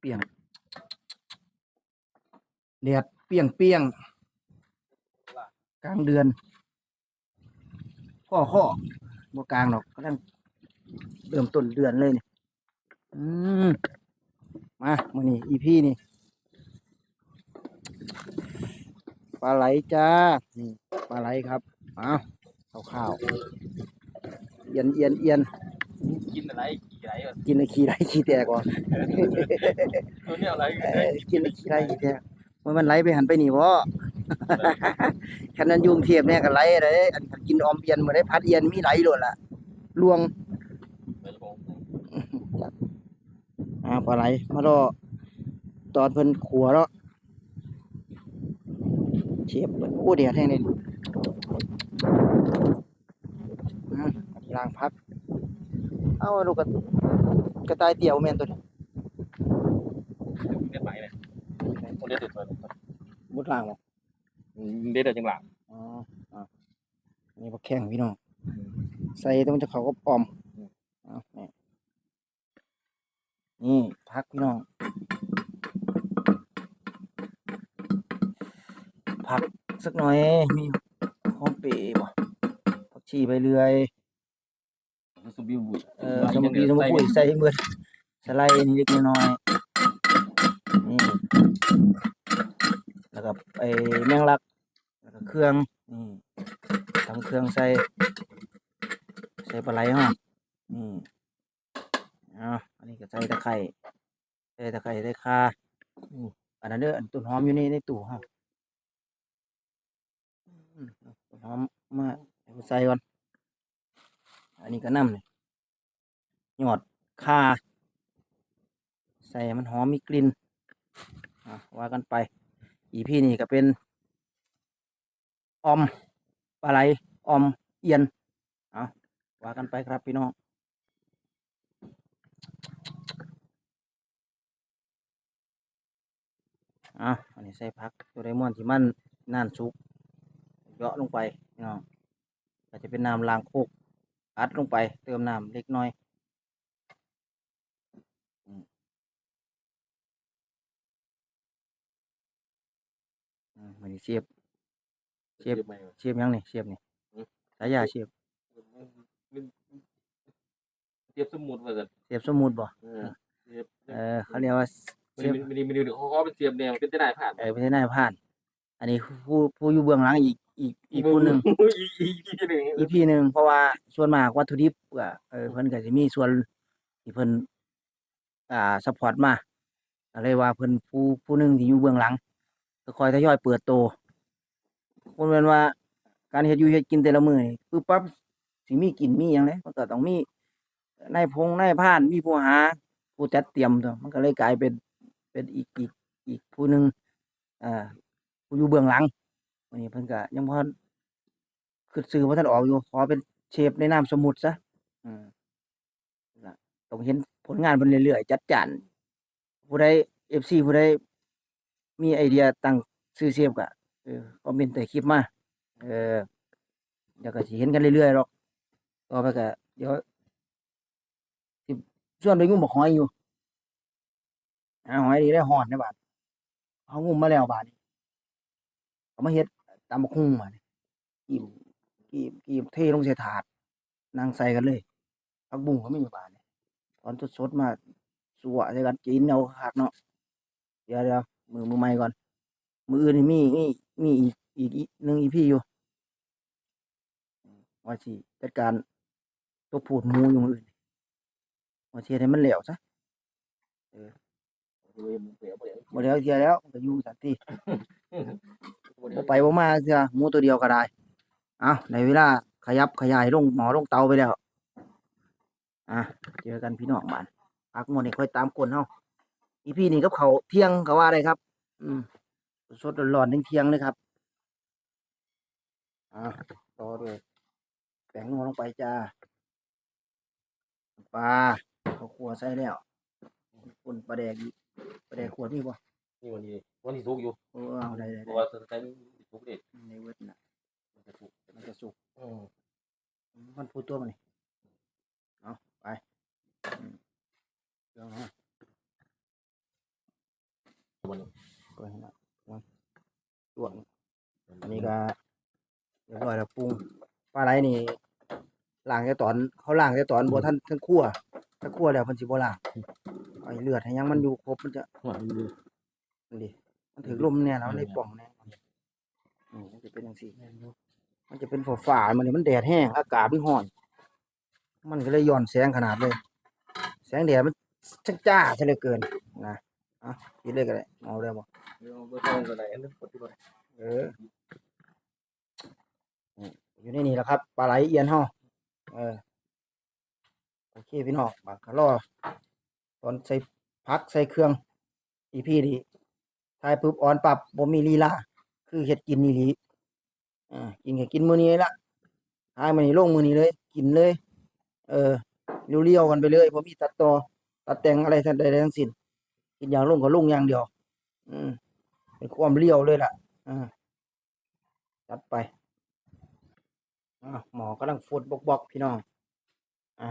เปียงแดดเปียงเปียงกลางเดือนข้อข้อบ่กลางหรอกก็ตั้งเริ่มต้นเดือนเลยนี่อืมมามื้อนี้อีพี่นี่ปลาไหลจ้านี่ปลาไหลครับอ้าวข้าวข้าวเอียนเอียนเอียนกินอะไร กี่ไรก่อนกินแล้วขี้ไหลขี้แตกก่อนตัวนี้อะไรเอ้ยกินแล้วขี้ไหลขี้แตกมันมันไหลไปหันไปนี่บ่คันนั้นอยุงเทียบเนี่ยก็ไหลได้อันคันกินออมเอียนมื้อได้พัดเอียนมีไหลโลดล่ะลวงอ่าปลาไหลมารอตอนเพิ่นขัวเนาะเชฟเพิ่นโอ้เดียดแท้นี่อืมล้างพัก เอาลูกกระกระต่ายเตี่ยวแม่นตัวนี้เด็ดไหมเนี่ยคนเด็ดสุดเลยมุดล้างบ่เด็ดเด็ดจังหลังอ๋ออ่านี่บ่แข็งพี่น้องใส่ต้องจะเขาก็ปลอมเอานี่นี่พักพี่น้องผักสักหน่อยมีหอมเปรย์บ่ผักชีไปเรื่อยสุบิวบุยเออ สมุนไพรสมุนไพรใส่ให้หมดสไลด์นิดเล็กน้อยๆนี่แล้วก็ไอ้แมงลักแล้วก็เครื่องนี่ทำเครื่องใส่ใส่ปลาไหลฮะนี่เอาอันนี้ก็ใส่ตะไคร้ใส่ตะไคร้ใส่ข่านี่อันนั้นเด้ออันต้นหอมอยู่ในในตู้ฮะอืมเอาต้นหอมมาให้กูใส่ก่อนอันนี้ก็น้ำนี่ หยอดข่าใส่มันหอมมีกลิ่นว่ากันไป อีพี่นี่ก็เป็นออมปลาไหลออมเอียนเอาว่ากันไปครับพี่น้องอะอันนี้ใส่ผักตัวไดมอนที่มันน่านสุกเยาะลงไปพี่น้องก็จะเป็นน้ำล้างโคกอัดลงไปเติมน้ำเล็กน้อยอืมอื มมันนี้เสียบเชฟไหมเสียบยังนี่เสียบนี่อืมสายยาเสียบเทียบสมุดมาสิเสียบสมุดบ่เออเทียบเออเขาเรียกว่ามันมีมันมีมันมีเขาเขาเป็นเทียบแนวเป็นจะได้ผ่านเออไม่ใช่นายผ่าน อันนี้ผู้ผู้อยู่เบื้องหลังอีกอีกอีกผู้หนึ่ง อีกอีกอีกหนึ่งอีกพี่หนึ่งเพราะว่าส่วนมากวัตถุดิบก็เออเพิ่นก็จะมีส่วนที่เพิ่นอ่าซัพพอร์ตมาอะไรว่าเพิ่นผู้ผู้หนึ่งที่อยู่เบื้องหลังก็ คอยทยอยเปิดโตบ่แม่นว่าการเฮ็ดอยู่เฮ็ดกินแต่ละมือนี่ปึ๊บปั๊บสิมีกินมีหยังเด้มันก็ต้องมีนายพงนายพานมีผู้หาผู้จัดเตรียมตัวมันก็เลยกลายเป็นเป็นอีกอีกอีกผู้หนึ่งอ่าผู้อยู่เบื้องหลังวันนี้เพิ่นก็ยังบ่ทันคือซื้อบ่ทันออกอยู่ขอเป็นเชฟในนามสมมุติซะอืมต้องเห็นผลงานเพิ่นเรื่อยๆจัดจานผู้ใด FC ผู้ใด มีไอเดียตั้งชื่อเชฟก็เออคอมเมนต์ใต้คลิปมาเออเดี๋ยวก็สิเห็นกันเรื่อยๆหรอกต่อไปก็เดี๋ยวสิส่วนไปงุ่มบักหอยอยู่หาหอยดีได้หอดในบาดเขางุมมาแล้วบาดนี้เขามาเฮ็ดตามบักหุ่งมานี่กีบกีบกีบเทลงใส่ถาดนางใส่กันเลยผักบุ้งเขาไม่อยู่บาดนี่ตอนสดๆมาสัวใส่กันกินเอาคักเนาะเดี๋ยวเดี๋ยว มือมือใหม่ก่อน มืออื่นนี่มีมีมีอีกอีกอีกหนึ่งอีพี่อยู่ว่าสิจัดการตัวผูดหมูอยู่มืออื่นว่าสิเฮ็ดให้มันแล้วซะบ่แล้วเทียแล้วก็อยู่สันติบ่ไปบ่มาเทื่อหมูตัวเดียวก็ได้เอาในเวลาขยับขยายลงหมอลงเตาไปแล้ว อะ เจอกันพี่น้องบ้านพักหมดนี่ค่อยตามกวนเฮา อีพี่นี่กับเขาวเที่ยงก็ว่าได้ครับ อืมสดๆร้อนๆเที่ยงๆเลยครับอะต่อด้วยแป้งนัวลงไปจ้าปลาข้าวคั่วใส่แล้วปุ่นปลาแดกอีกปลาแดกขวดนี่บ่นี่วันนี้วันที่สุกอยู่เออเอาได้ได้เพราะได้ว่าสไตล์สุกเด็ดในเวิร์ดน่ะมันจะสุกมันจะสุกอืมมันพูดตัวมันนี่เอาไปอืมเดี๋ยวนะ เปิดให้หน่อยนะส่วนอันนี้ก็เรียบร้อยแล้วปรุงปลาไหลนี่ล้างแต่ตอนเขาล้างแต่ตอนบ่ทันทั้งคั่วถ้าคั่วแล้วมันสิบ่ล้างเอาให้เลือดให้ยังมันอยู่ครบมันจะหัวมันดูนั่นดิมันถือลมเนี่ยแล้วในป่องเนี่ยอืมมันจะเป็นจังซี่มันจะเป็นฝาๆมันนี่มันแดดแห้งอากาศมันร้อน มันก็เลยย้อนแสงขนาดเลย แสงแดดมันจังจ้าซะเหลือเกินนะเอะปิดเลยก็ได้เอาได้บ่เอาไปต้มกันไหนอันนี้ปฏิบัติเอออยู่ในนี่แหละครับปลาไหลเอียนเฮาเออโอเคพี่น้องบากกะรอตอนใส่พักใส่เครื่องอีพี่ดีทายปุ๊บออนปรับบ่มีลีลาคือเฮ็ดกินนี่ลีอ่ากินก็กินมื้อนี้ละทายมื้อนี้ลงมื้อนี้เลย กินเลย เออเรียวๆกันไปเลยบ่มีตัดต่อตัดแต่งอะไรทั้งใดทั้งสิ้น กินอย่างลงก็ลงอย่างเดียว อืมเป็นความเรียวเลยล่ะอ่าจัดไปอ่าหมอกำลังฟดบกบกพี่น้องอะ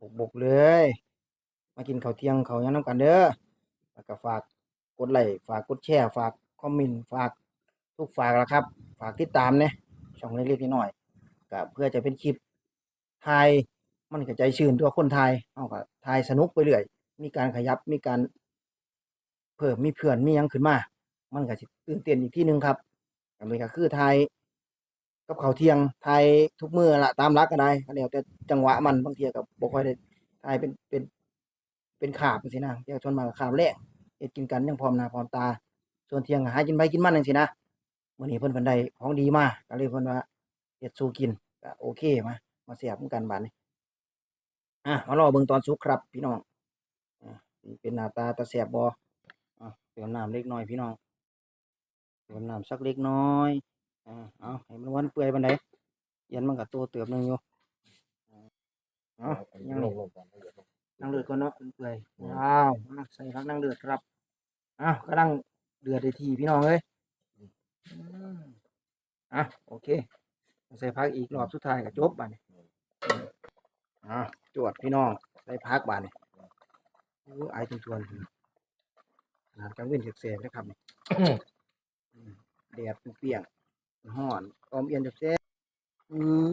บกบกเลย มากินข้าวเที่ยงข้าวยังน้ำกันเด้อแล้วก็ฝากกดไลค์ฝากกดแชร์ฝากคอมเมนต์ฝากทุกฝากละครับ ฝากติดตามเนี่ยช่องเล็กๆน้อยๆก็เพื่อจะเป็นคลิปไทยมันก็ใจายชื่นตัวคนไทยเอาก็ไทยสนุกไปเรื่อย มีการขยับมีการเพิ่มมีเพื่อนมียังขึ้นมา มันก็สิตื่นเต้นอีกที่หนึ่งครับอันนี้ก็คือไทยกับเขาเที่ยงไทยทุกมื้อละตามรักก็ได้ก็แล้วแต่จังหวะมันบางทีก็บ่ค่อยได้ไทยเป็นเป็นเป็นขาบจังซี่นะเดี๋ยวชนมากับขาบแรกเฮ็ดกินกันยังพร้อมหน้าพร้อมตา ส่วนเที่ยงหากินไปกินมันจังซี่นะมื้อนี้เพิ่นเพิ่นได้ของดีมาก็เลยเพิ่นว่าเฮ็ดสู่กินก็โอเคมามาเสียบกันบาดนี้อะมารอเบิ่งตอนสุกครับพี่น้อง เป็นหน้าตาตาแซ่บบ่อะเติมน้ำเล็กน้อยพี่น้องเติมน้ำสักเล็กน้อยอ่าเอาให้มันวันเปื่อยบันไดยันมันกับตัวเติมหนึงอยู่เอายังลนี่งลงกันเดี๋ยวลงนั่งเดือดก่อนเนาะมันเปื่อยว้าวมาใส่พักนั่งเดือดครับอ้าวกำลังเดือดได้ทีพี่น้องเอ้ยอืมอะโอเคใส่พักอีกรอบสุดท้ายก็จบบัดนี้อะจวดพี่น้องใส่พักบัดนี้ โอ้ไอายจนชวนๆอ่าจังเว้นเสกๆนะครับนี่อืมแดดเปรี้ยงๆห่อนออมเอียนจะแซ่บอือ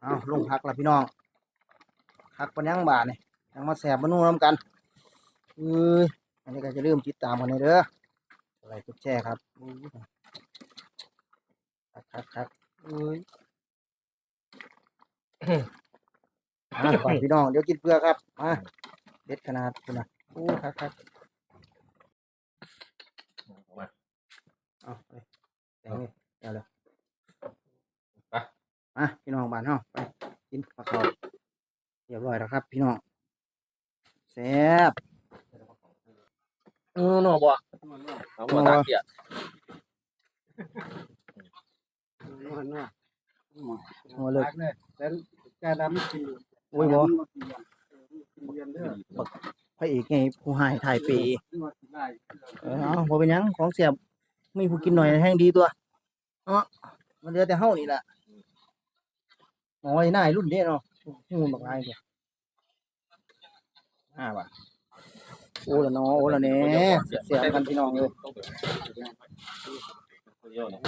เอาลงพักละพี่น้องพักปันยังบาทนี่ยังมาแสบมานู่นำกันอืออันนี้ก็จะเริ่าลืมติดตามกันเลยเด้ออะไรกดแชร์ครับอื้อคักคักคักอืออ่าก่อนพี่น้องเดี๋ยวกินเปลือกครับมา เด็ดขนาดคุณนะโอ้คักคักออกมาเอาไปแต่งเลยเอาเลยไปมาพี่น้องบ้านเฮาไปกินข้าวเขาเรียบร้อยแล้วครับ พี่น้องแซ่บเออหนอบ่เอาหัวตาเกียร์หัวเลิกแล้วแกดำกินโอ้ยบ่กินเย็นเด้อ พระเอกไงผู้หายถ่ายปีที่ว่าสิได้เออเอาบ่เป็นหยังของเสียบมีผู้กินหน่อยแห้งดีตัวเนาะมันเหลือแต่เฮานี่แหละหมอยหน้ารุ่นเด้เนาะหูบักลายเด้ห้าบาทโอ้ละเนาะโอ้ละแหน่เสียบกันพี่น้องเลยต้องเปิดเดียวเนี่ย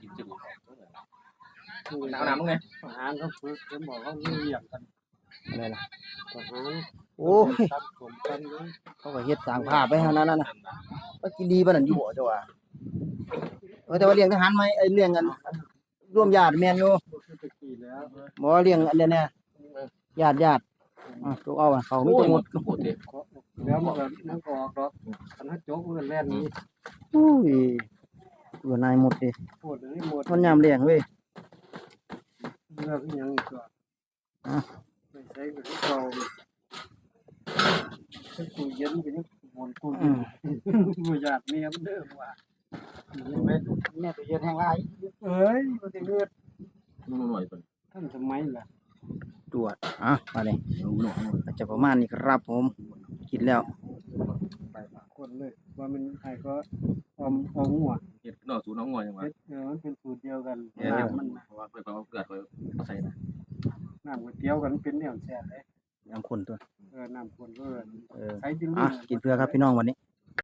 กินจุดหนาวหนาวมั้งไงทหารเขาฝึกเขาบอกเขามีเรียกกันอะไรล่ะทหารโอ้ยตัดผมกันเลยเขาก็เฮ็ดสร้างภาพไว้เท่านั้นน่ะนะว่ากินดีปานนั้นอยู่บ่เจ้าว่าเออแต่ว่าเลี้ยงทหารไหมไอ้เลี้ยงกันร่วมญาติแม่นอยู่บ่คือตะกี้แล้วบ่ว่าเลี้ยงอันเนี้ยเนี่ยญาติญาติอะตัวเอาอะเขามีแต่หมดโอ้โหเทแล้วมันก็นั่งออกดอกคณะโจ๊กมันแล่นนี่อุ้ยตัวนายหมดดิปวดเลยหมดมันยามเลี้ยงเว้ย เลือกอีหยังอีกก็อะไม่ใช่ก็คือเก่าถ้ากูเย็นก็ยังบนกูอืมบ่อยากเมียมันเด้อว่านี่แม่แม่ตัวเย็นแห้งหลายเอ้ยบ่ได้เลือดมันหน่อยเป็นท่านสมัยล่ะตรวจอะมาเลยเอาหน่อยก็จะประมาณนี้ครับผม กินแล้ว ไปฝากคนเลยว่ามันใครก็ อมอมหัวเห็ดนอกสูน้องงอยยังไงเฮ็ดเออมันเป็นสูตรเดียวกันเนี่ยมันเพราะว่าเพื่อนเขาเกิดเขาใส่นะน้ำก๋วยเตี๋ยวกันเป็นแนวแซ่บเลยยำขุนตัว เออ น้ำคนก็เอิ้นเออใช้จริงอะกินเพื่อครับพี่น้องวันนี้